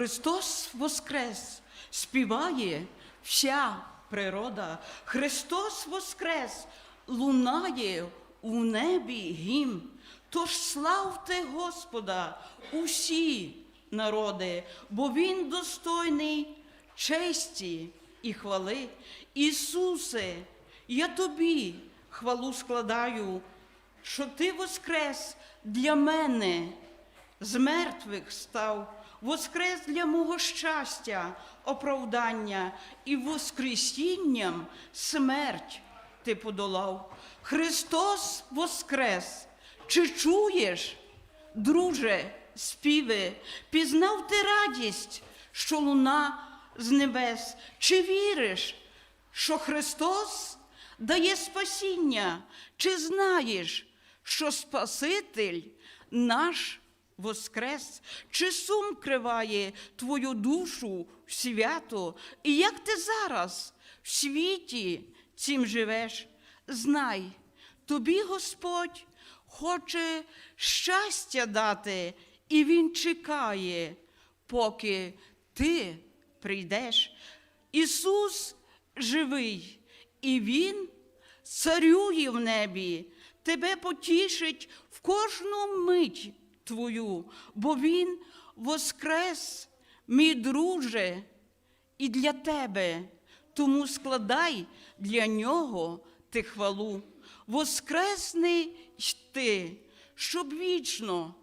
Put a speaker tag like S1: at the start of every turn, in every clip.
S1: Христос Воскрес співає вся природа. Христос Воскрес лунає у небі гімн. Тож славте Господа усі народи, бо Він достойний честі і хвали. Ісусе, я тобі хвалу складаю, що Ти воскрес для мене з мертвих став, воскрес для мого щастя, оправдання і воскресінням смерть ти подолав. Христос воскрес. Чи чуєш, друже, співи, пізнав ти радість, що луна з небес? Чи віриш, що Христос дає спасіння? Чи знаєш, що Спаситель наш воскрес? Чи сум криває твою душу в свято? І як ти зараз в світі цим живеш? Знай, тобі Господь хоче щастя дати, і Він чекає, поки ти прийдеш. Ісус живий, і Він царює в небі, тебе потішить в кожну мить твою, бо Він воскрес, мій друже, і для тебе, тому складай для нього ти хвалу. Воскресни й ти, щоб вічно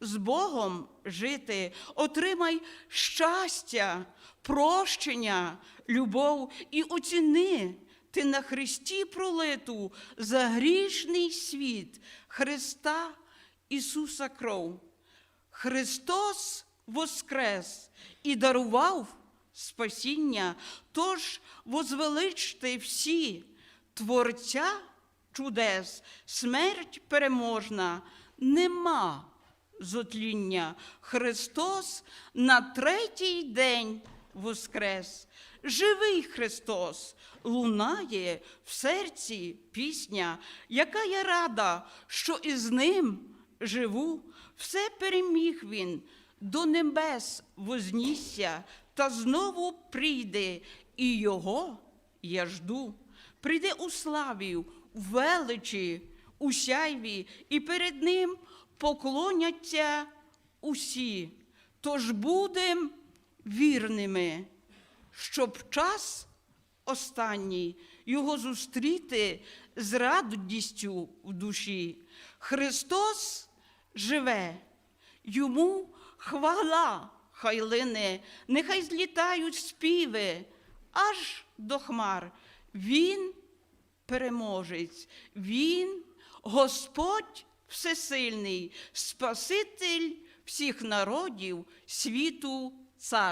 S1: з Богом жити, отримай щастя, прощення, любов і оціни. Ти на Христі пролиту за грішний світ Христа Ісуса кров. Христос воскрес і дарував спасіння, тож возвеличте всі Творця чудес, смерть переможна, нема зотління. Христос на третій день воскрес. Живий Христос, лунає в серці пісня, яка я рада, що із ним живу. Все переміг він, до небес вознісся, та знову прийде, і його я жду. Прийде у славі, у величі, у сяйві, і перед ним поклоняться усі. Тож будем вірними, щоб час останній його зустріти з радістю в душі. Христос живе, йому хвала хай лине, нехай злітають співи аж до хмар. Він переможець, Він Господь Всесильний, Спаситель всіх народів світу, цар.